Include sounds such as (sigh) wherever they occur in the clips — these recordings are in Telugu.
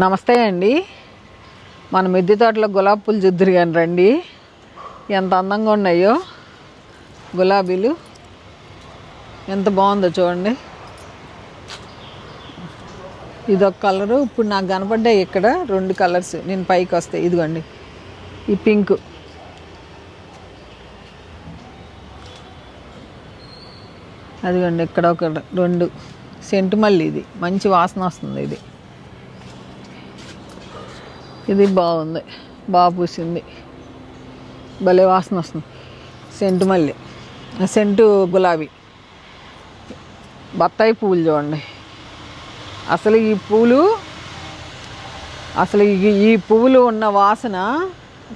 నమస్తే అండి. మన మిద్దె తోటలో గులాబీ పూలు చూద్దరు కానీ రండి. ఎంత అందంగా ఉన్నాయో గులాబీలు. ఎంత బాగుందో చూడండి. ఇదొక కలరు ఇప్పుడు నాకు కనపడ్డాయి ఇక్కడ రెండు కలర్స్. నేను పైకి వస్తాయి ఇదిగోండి. ఈ పింక్. అదిగోండి ఇక్కడ ఒక రెండు. సెంటు మల్లి ఇది. మంచి వాసన వస్తుంది ఇది. ఇది బాగుంది. బాగా పూసింది. భలే వాసన వస్తుంది. సెంటు మల్లి ఆ సెంటు గులాబీ. బత్తాయి పువ్వులు చూడండి. అసలు ఈ పూలు అసలు ఈ ఈ పువ్వులు ఉన్న వాసన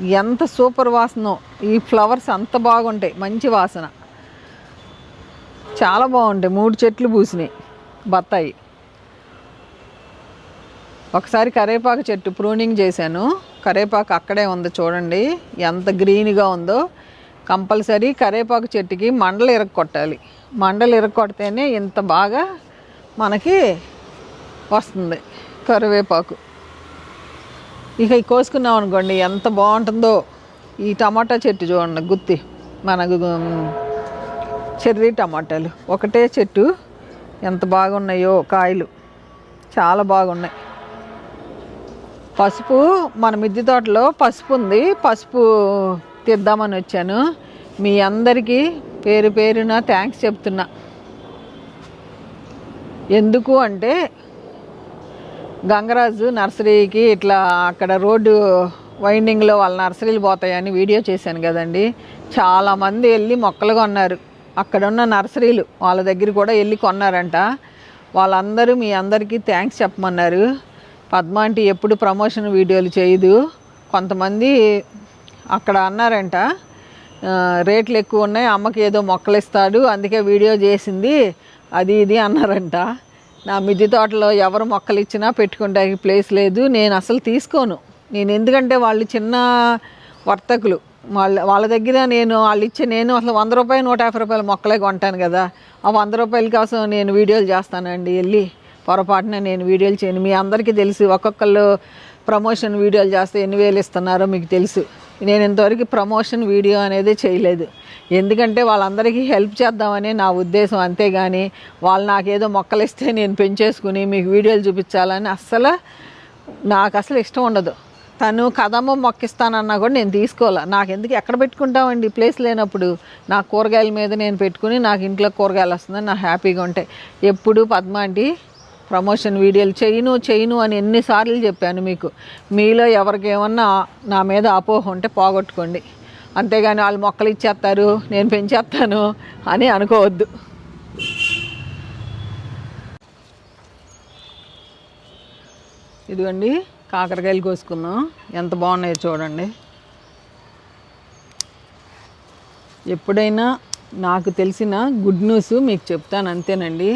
ఎంత సూపర్ వాసనో. ఈ ఫ్లవర్స్ అంత బాగుంటాయి. మంచి వాసన. చాలా బాగుంటాయి. మూడు చెట్లు పూసినాయి. బత్తాయి. ఒకసారి కరేపాకు చెట్టు ప్రూనింగ్ చేశాను. కరేపాకు అక్కడే ఉంది చూడండి. ఎంత గ్రీన్గా ఉందో. కంపల్సరీ కరేపాకు చెట్టుకి మండలు ఇరగొట్టాలి మండలు ఇరగొడితేనే ఇంత బాగా మనకి వస్తుంది కరివేపాకు. ఇక కోసుకున్నాం అనుకోండి ఎంత బాగుంటుందో. ఈ టమాటా చెట్టు చూడండి గుత్తి. మనకు చెర్రీ టమాటాలు. ఒకటే చెట్టు ఎంత బాగున్నాయో కాయలు. చాలా బాగున్నాయి. పసుపు మన మిద్దె తోటలో పసుపు ఉంది. పసుపు తీద్దామని వచ్చాను. మీ అందరికీ పేరు పేరున థ్యాంక్స్ చెప్తున్నా. ఎందుకు అంటే గంగరాజు నర్సరీకి ఇట్లా అక్కడ రోడ్డు వైండింగ్లో వాళ్ళ నర్సరీలు పోతాయని వీడియో చేశాను కదండి. చాలామంది వెళ్ళి మొక్కలు కొన్నారు. అక్కడ ఉన్న నర్సరీలు వాళ్ళ దగ్గర కూడా వెళ్ళి కొన్నారంట. వాళ్ళందరూ మీ అందరికీ థ్యాంక్స్ చెప్పమన్నారు. పద్మ ఎప్పుడు ప్రమోషన్ వీడియోలు చేయదు. కొంతమంది అక్కడ అన్నారంట రేట్లు ఎక్కువ ఉన్నాయి అమ్మకి ఏదో మొక్కలు ఇస్తాడు అందుకే వీడియో చేసింది అది ఇది అన్నారంట. నా మిద్దె తోటలో ఎవరు మొక్కలు ఇచ్చినా పెట్టుకోవడానికి ప్లేస్ లేదు నేను అసలు తీసుకోను. నేను ఎందుకంటే వాళ్ళు చిన్న వర్తకులు. వాళ్ళ వాళ్ళ దగ్గర నేను వాళ్ళు ఇచ్చే నేను అసలు వంద రూపాయలు నూట యాభై రూపాయల మొక్కలే కొంటాను కదా. ఆ వంద రూపాయల కోసం నేను వీడియోలు చేస్తానండి వెళ్ళి. పొరపాటున నేను వీడియోలు చేయను. మీ అందరికీ తెలుసు ఒక్కొక్కళ్ళు ప్రమోషన్ వీడియోలు చేస్తే ఎన్ని వేలు ఇస్తున్నారో మీకు తెలుసు. నేను ఇంతవరకు ప్రమోషన్ వీడియో అనేది చేయలేదు. ఎందుకంటే వాళ్ళందరికీ హెల్ప్ చేద్దామని నా ఉద్దేశం అంతేగాని వాళ్ళు నాకేదో మొక్కలు ఇస్తే నేను పెంచేసుకుని మీకు వీడియోలు చూపించాలని అస్సలు నాకు అసలు ఇష్టం ఉండదు. తను కదమ్మ మొక్కిస్తానన్నా కూడా నేను తీసుకోవాలి? నాకు ఎందుకు ఎక్కడ పెట్టుకుంటామండి? ప్లేస్ లేనప్పుడు నా కూరగాయల మీద నేను పెట్టుకుని నాకు ఇంట్లో కూరగాయలు వస్తుందని నాకు హ్యాపీగా ఉంటాయి. ఎప్పుడు పద్మ అంటే ప్రమోషన్ వీడియోలు చేయను చేయను అని ఎన్నిసార్లు చెప్పాను మీకు. మీలో ఎవరికి ఏమన్నా నా మీద అపోహ ఉంటే పోగొట్టుకోండి. అంతేగాని వాళ్ళు మొక్కలు ఇచ్చేస్తారు నేను పెంచేస్తాను అని అనుకోవద్దు. ఇదిగోండి కాకరకాయలు కోసుకుందాం. ఎంత బాగున్నాయో చూడండి. ఎప్పుడైనా నాకు తెలిసిన గుడ్ న్యూస్ మీకు చెప్తాను అంతేనండి.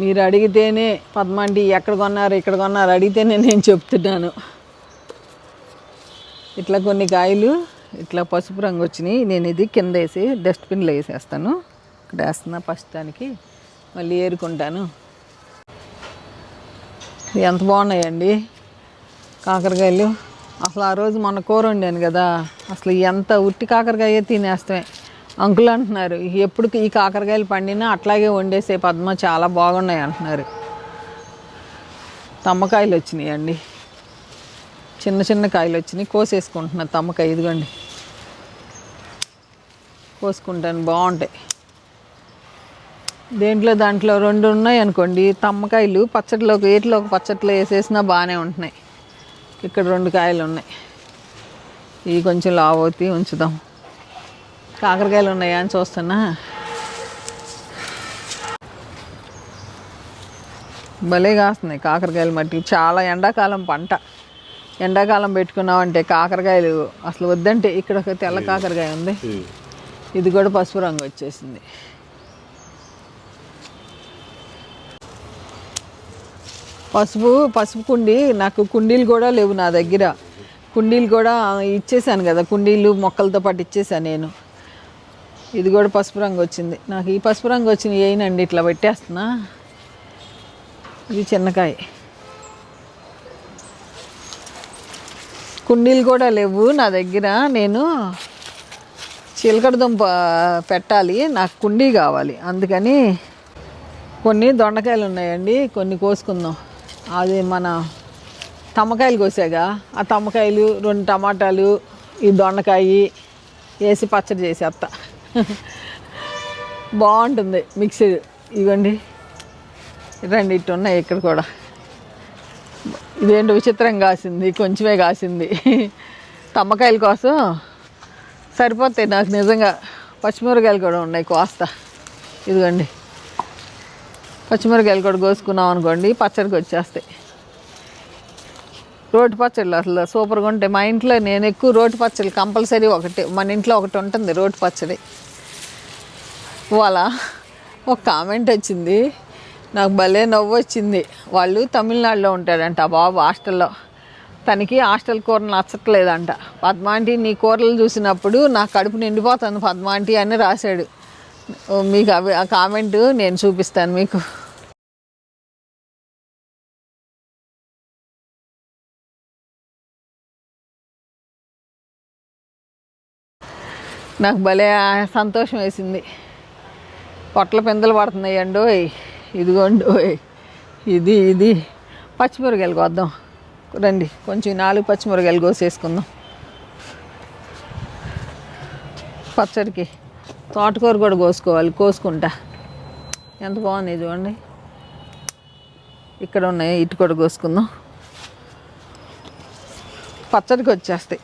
మీరు అడిగితేనే పద్మాంటి ఎక్కడ కొన్నారు ఇక్కడ కొన్నారు అడిగితేనే నేను చెప్తున్నాను. ఇట్లా కొన్ని కాయలు ఇట్లా పసుపు రంగు వచ్చినాయి. నేను ఇది కింద వేసి డస్ట్బిన్లో వేసేస్తాను. ఇక్కడ వేస్తున్నా ప్రస్తుతానికి మళ్ళీ ఏరుకుంటాను. ఎంత బాగున్నాయండి కాకరకాయలు. అసలు ఆ రోజు మొన్న కూర వండాను కదా. అసలు ఎంత ఉట్టి కాకరకాయ తినేస్తామే. అంకులు అంటున్నారు ఎప్పుడు ఈ కాకరకాయలు పండినా అట్లాగే వండేసే పద్మ చాలా బాగున్నాయి అంటున్నారు. తమ్మకాయలు వచ్చినాయండి చిన్న చిన్న కాయలు వచ్చినాయి. కోసేసుకుంటున్నా తమ్మకాయ ఇదిగోండి. కోసుకుంటాను బాగుంటాయి. దేంట్లో దాంట్లో రెండు ఉన్నాయి అనుకోండి. తమ్మకాయలు పచ్చడిలోకి వేటిలో ఒక పచ్చట్లో వేసేసినా బాగానే ఉంటున్నాయి. ఇక్కడ రెండు కాయలు ఉన్నాయి. ఇవి కొంచెం లావవుతాయి ఉంచుదాం. కాకరకాయలు ఉన్నాయా అని చూస్తున్నా. భలే కాస్తున్నాయి కాకరకాయలు మట్టి. చాలా ఎండాకాలం పంట. ఎండాకాలం పెట్టుకున్నామంటే కాకరకాయలు అసలు వద్దంటే ఇక్కడ ఒక తెల్ల కాకరకాయ ఉంది. ఇది కూడా పసుపు రంగు వచ్చేసింది. పసుపు పసుపు కుండి నాకు కుండీలు కూడా లేవు నా దగ్గర. కుండీలు కూడా ఇచ్చేసాను కదా. కుండీలు మొక్కలతో పాటు ఇచ్చేసాను నేను. ఇది కూడా పసుపు రంగు వచ్చింది. నాకు ఈ పసుపు రంగు వచ్చింది ఏనండి ఇట్లా పెట్టేస్తున్నా. ఇది చిన్నకాయ. కుండీలు కూడా లేవు నా దగ్గర. నేను చిలకడదుంప పెట్టాలి నాకు కుండీ కావాలి. అందుకని కొన్ని దొండకాయలు ఉన్నాయండి కొన్ని కోసుకుందాం. అది మన తమ్మకాయలు కోసాగా. ఆ తమ్మకాయలు రెండు టమాటాలు ఈ దొండకాయ వేసి పచ్చడి చేసేస్తా (laughs) బాగుంటుంది మిక్సీ. ఇవ్వండి. రండి ఇటు ఉన్నాయి ఇక్కడ కూడా. ఇదేంటి విచిత్రం కాసింది కొంచెమే కాసింది. (laughs) తమ్మకాయల కోసం సరిపోతాయి నాకు నిజంగా. పచ్చిమిరకాయలు కూడా ఉన్నాయి కోస్తా. ఇదిగోండి. పచ్చిమిరకాయలు కూడా కోసుకున్నాం అనుకోండి పచ్చడికి వచ్చేస్తాయి. రోటి పచ్చళ్ళు అసలు సూపర్గా ఉంటాయి. మా ఇంట్లో నేను ఎక్కువ రోటి పచ్చళ్ళు కంపల్సరీ ఒకటి మన ఇంట్లో ఒకటి ఉంటుంది రోటి పచ్చడి. వాళ్ళ ఒక కామెంట్ వచ్చింది. నాకు భలే నవ్వు వచ్చింది. వాళ్ళు తమిళనాడులో ఉంటాడంట ఆ బాబు హాస్టల్లో. తనకి హాస్టల్ కూర నచ్చట్లేదంట. పద్మాంటి నీ కూరలు చూసినప్పుడు నా కడుపు నిండిపోతుంది పద్మాంటి అని రాశాడు. మీకు అవి ఆ కామెంటు నేను చూపిస్తాను మీకు. నాకు భలే సంతోషం వేసింది. పొట్ల పిందలు పడుతున్నాయి అండోయ్ ఇదిగోండి ఇది ఇది. పచ్చిమిరకాయలు కోద్దాం. రండి కొంచెం నాలుగు పచ్చిమిరకాయలు కోసేసుకుందాం. పచ్చడికి తోటకూర కూడా కోసుకోవాలి కోసుకుంటా. ఎంత బాగుంది చూడండి. ఇక్కడ ఉన్నాయి ఇటు కూడా కోసుకుందాం. పచ్చడికి వచ్చేస్తాయి.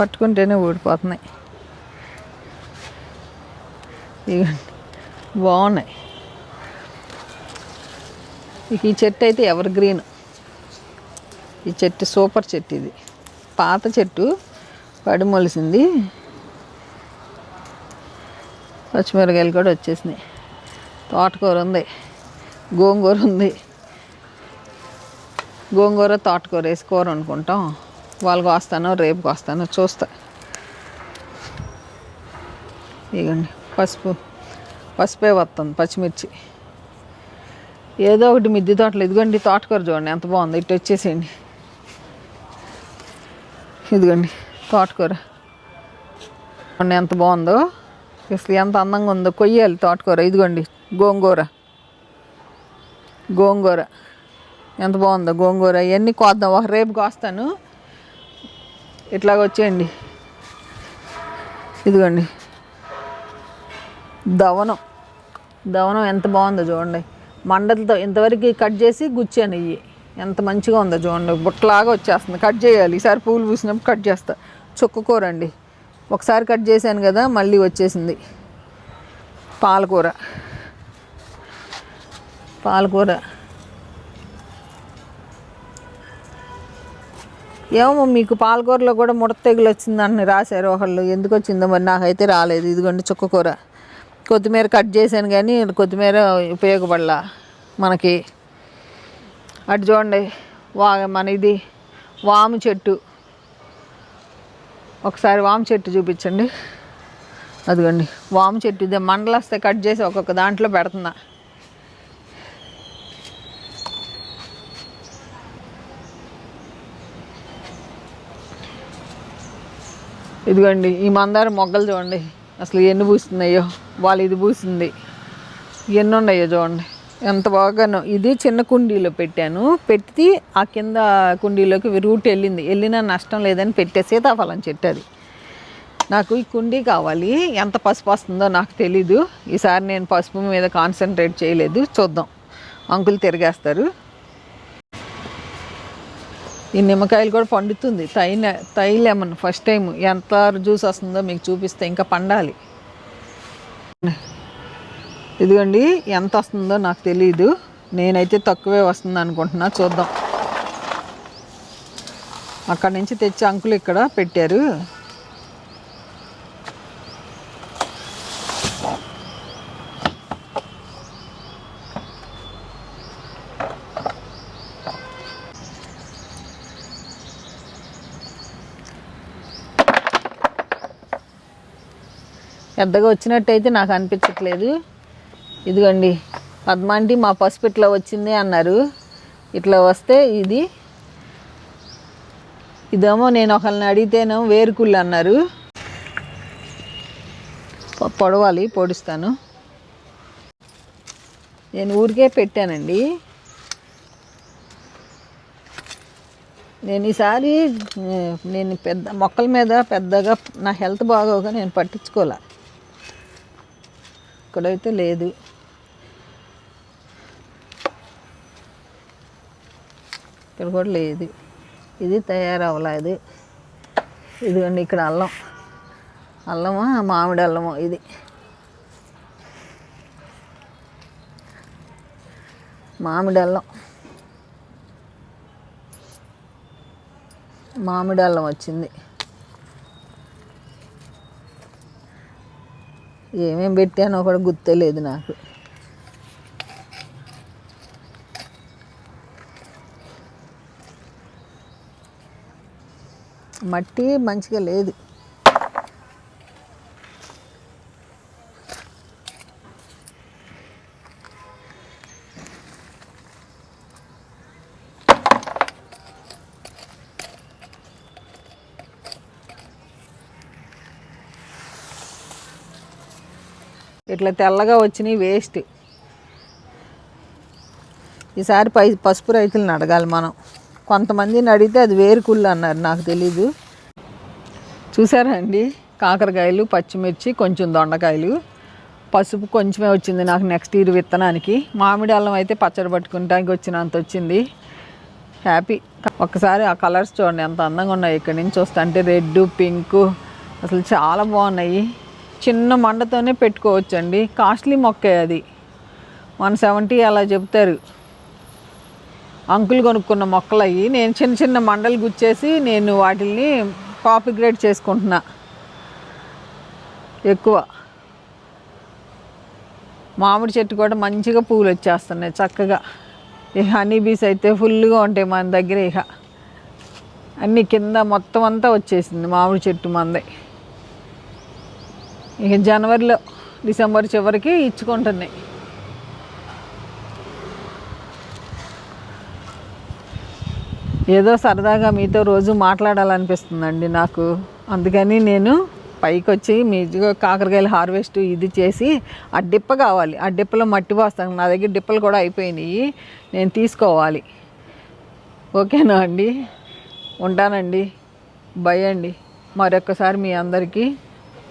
పట్టుకుంటేనే ఊడిపోతున్నాయి. ఇవ్వండి బాగున్నాయి. ఇక ఈ చెట్టు అయితే ఎవర్ గ్రీన్ ఈ చెట్టు సూపర్ చెట్టు ఇది. పాత చెట్టు పడి మొలిసింది. పచ్చిమిరకాయలు కూడా వచ్చేసినాయి. తోటకూర ఉంది. గోంగూర ఉంది. గోంగూర తోటకూర వేసి కూర వండుకుంటాం. వాళ్ళు వస్తానో రేపు వస్తానో చూస్తా. ఇగండి పసుపు పసుపే వస్తుంది పచ్చిమిర్చి. ఏదో ఒకటి మిద్దె తోటలు ఇదిగోండి తోటకూర చూడండి ఎంత బాగుంది ఇటు వచ్చేసేయండి. ఇదిగోండి తోటకూర. చూడండి ఎంత బాగుందో అసలు ఎంత అందంగా ఉందో కొయ్యాలి తోటకూర ఇదిగోండి గోంగూర. గోంగూర ఎంత బాగుందో గోంగూర ఇవన్నీ కోద్దాం ఒక రేపు కోస్తాను. ఇట్లాగ వచ్చేయండి. ఇదిగోండి. దవనం. దవనం ఎంత బాగుందో చూడండి. మండలతో ఇంతవరకు కట్ చేసి గుచ్చాను ఇవి ఎంత మంచిగా ఉందో చూడండి. బుట్టలాగా వచ్చేస్తుంది. కట్ చేయాలి. ఈసారి పూలు పూసినప్పుడు కట్ చేస్తా. చుక్కకూర అండి ఒకసారి కట్ చేశాను కదా మళ్ళీ వచ్చేసింది. పాలకూర. పాలకూర. ఏమో మీకు పాలకూరలో కూడా ముడత తెగులు వచ్చిందని రాశారు ఒకళ్ళు. ఎందుకు వచ్చిందో మరి నాకైతే రాలేదు. ఇదిగోండి చుక్కకూర కొత్తిమీర కట్ చేశాను కానీ కొత్తిమీర ఉపయోగపడలా మనకి. అటు చూడండి వా మన ఇది వాము చెట్టు. ఒకసారి వాము చెట్టు చూపించండి. అదిగోండి వాము చెట్టు ఇదే మండలు వస్తే కట్ చేసి ఒక్కొక్క దాంట్లో పెడుతున్నా. ఇదిగోండి ఈ మందారం మొగ్గలు చూడండి. అసలు ఎన్ని పూస్తున్నాయో వాళ్ళు ఇది పూసింది. ఎన్ని ఉన్నాయో చూడండి. ఎంత బాగాను ఇది చిన్న కుండీలో పెట్టాను. పెట్టి ఆ కింద కుండీలోకి రూట్ వెళ్ళింది. వెళ్ళినా నష్టం లేదని పెట్టే సీతాఫలం చెట్టు అది. నాకు ఈ కుండీ కావాలి. ఎంత పసుపు వస్తుందో నాకు తెలీదు. ఈసారి నేను పసుపు మీద కాన్సన్ట్రేట్ చేయలేదు. చూద్దాం. అంకులు తిరిగేస్తారు. ఈ నిమ్మకాయలు కూడా పండుతుంది. తై తై లెమన్ ఫస్ట్ టైం ఎంత జ్యూస్ వస్తుందో మీకు చూపిస్తే ఇంకా పండాలి. ఇదిగోండి ఎంత వస్తుందో నాకు తెలియదు నేనైతే తక్కువే వస్తుంది అనుకుంటున్నా. చూద్దాం. అక్కడి నుంచి తెచ్చి అంకులు ఇక్కడ పెట్టారు. పెద్దగా వచ్చినట్టయితే నాకు అనిపించట్లేదు. ఇదిగోండి పద్మాంటి మా పసుపు ఇట్లా వచ్చింది అన్నారు. ఇట్లా వస్తే ఇది. ఇదేమో నేను ఒకరిని అడిగితేనేమో వేరుకుళ్ళు అన్నారు. పొడవాలి పొడుస్తాను. నేను ఊరికే పెట్టానండి. నేను ఈసారి నేను పెద్ద మొక్కల మీద పెద్దగా నా హెల్త్ బాగోగా నేను పట్టించుకోలే. ఇక్కడైతే లేదు. ఇక్కడ కూడా లేదు. ఇది తయారవ్వలేదు ఇదిగోండి ఇక్కడ అల్లం. అల్లమా మామిడి అల్లము ఇది. మామిడి అల్లం. మామిడి అల్లం వచ్చింది. ఏమేం పెట్టానో కూడా గుర్తులేదు నాకు. మట్టి మంచిగా లేదు. ఇట్లా తెల్లగా వచ్చినాయి వేస్ట్ ఈసారి పై పసుపు రైతులను అడగాలి మనం. కొంతమందిని అడిగితే అది వేరుకుళ్ళు అన్నారు నాకు తెలీదు. చూసారా అండి? కాకరకాయలు పచ్చిమిర్చి కొంచెం దొండకాయలు. పసుపు కొంచెమే వచ్చింది నాకు నెక్స్ట్ ఇయర్ విత్తనానికి. మామిడి అల్లం అయితే పచ్చడి పట్టుకుంటానికి వచ్చినంత వచ్చింది. హ్యాపీ. ఒక్కసారి ఆ కలర్స్ చూడండి ఎంత అందంగా ఉన్నాయి. ఇక్కడ నుంచి వస్తే అంటే రెడ్ పింక్ అసలు చాలా బాగున్నాయి. చిన్న మండతోనే పెట్టుకోవచ్చు అండి కాస్ట్లీ మొక్కే అది. వన్ సెవెంటీ అలా చెప్తారు. అంకుల్ కొనుక్కున్న మొక్కలు అవి నేను చిన్న చిన్న మండలు గుచ్చేసి నేను వాటిని కాపీ గ్రేడ్ చేసుకుంటున్నా. ఎక్కువ. మామిడి చెట్టు కూడా మంచిగా పూలు వచ్చేస్తున్నాయి చక్కగా. ఈ హనీ బీస్ అయితే ఫుల్గా ఉంటాయి మన దగ్గర ఇక అన్ని కింద మొత్తం అంతా వచ్చేసింది మామిడి చెట్టు మందే. ఇక జనవరిలో డిసెంబర్ చివరికి ఇచ్చుకుంటున్నాయి ఏదో సరదాగా మీతో రోజు మాట్లాడాలనిపిస్తుందండి నాకు. అందుకని నేను పైకి వచ్చి మీ కాకరకాయలు హార్వెస్ట్ ఇది చేసి ఆ డిప్ప కావాలి. ఆ డిప్పలో మట్టి పోస్తాను. నా దగ్గర డిప్పలు కూడా అయిపోయినాయి. నేను తీసుకోవాలి. ఓకేనా అండి? ఉంటానండి. బై అండి. మరొకసారి మీ అందరికీ